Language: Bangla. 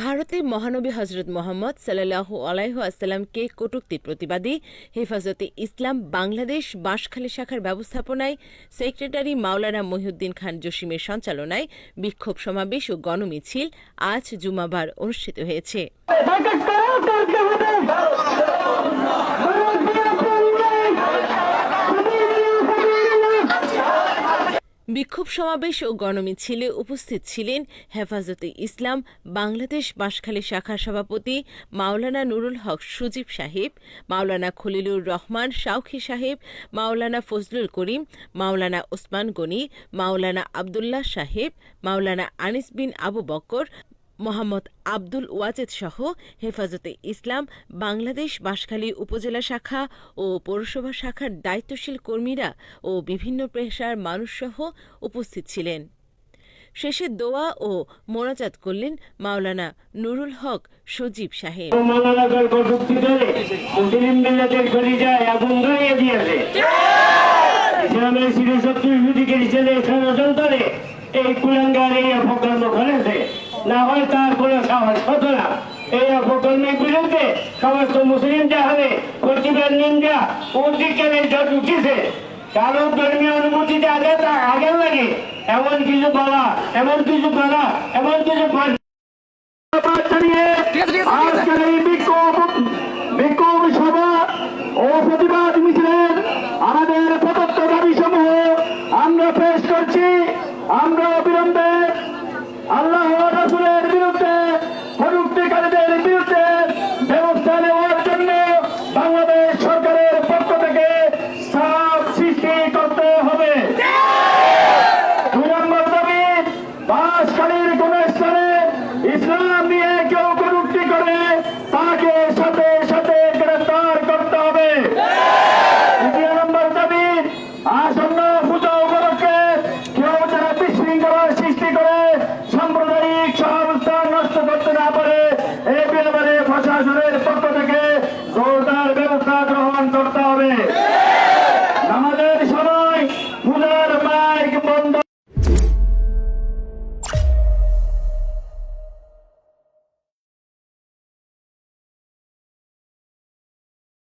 ভারতে মহানবী হজরত মোহাম্মদ সাল্লাহ আলাইহ আসসালামকে কটূক্তির প্রতিবাদী হেফাজতে ইসলাম বাংলাদেশ বাঁশখালী শাখার ব্যবস্থাপনায় সেক্রেটারি মাওলানা মহিউদ্দিন খান জসিমের সঞ্চালনায় বিক্ষোভ সমাবেশ ও গণমিছিল আজ জুমাবার অনুষ্ঠিত হয়েছে। বিক্ষোভ সমাবেশ ও গণমিছিলে উপস্থিত ছিলেন হেফাজতে ইসলাম, বাংলাদেশ বাঁশখালী শাখার সভাপতি মাওলানা নুরুল হক সুজীব সাহেব, মাওলানা খলিলুর রহমান শাউখি সাহেব, মাওলানা ফজলুল করিম, মাওলানা ওসমান গনি, মাওলানা আবদুল্লাহ সাহেব, মাওলানা আনিস বিন আবু বক্কর মোহাম্মদ আব্দুল ওয়াজেদ সহ হেফাজতে ইসলাম, বাংলাদেশ বাঁশখালী উপজেলা শাখা ও পৌরসভা শাখার দায়িত্বশীল কর্মীরা ও বিভিন্ন পেশার মানুষসহ উপস্থিত ছিলেন। শেষে দোয়া ও মোনাজাত করলেন মাওলানা নুরুল হক সজীব সাহেব। ইসলামের এই কুলাঙ্গার এই অপকর্ম না হয় তার কোনো সাহস হতো না? এই অপকর্মের বিরুদ্ধে সমস্ত মুসলিম জাহানে প্রতিবাদ নিন্দা উদ্দিকের জট উঠেছে কারও ধর্মীয় অনুমতিতে আগে আগে লাগে। এমন কিছু বলা এমন কিছু বলা এমন কিছু বাসখালীর কোন স্থানে ইসলাম নিয়ে কেউ কটূক্তি করে, তাকে সাথে সাথে গ্রেফতার করতে হবে। তৃতীয় নম্বর দাবি, আসন্ন পূজা উপলক্ষে কেউ যারা সৃষ্টি করে, সাম্প্রদায়িক সহাবস্থান নষ্ট করতে না পারে এই ব্যাপারে প্রশাসনের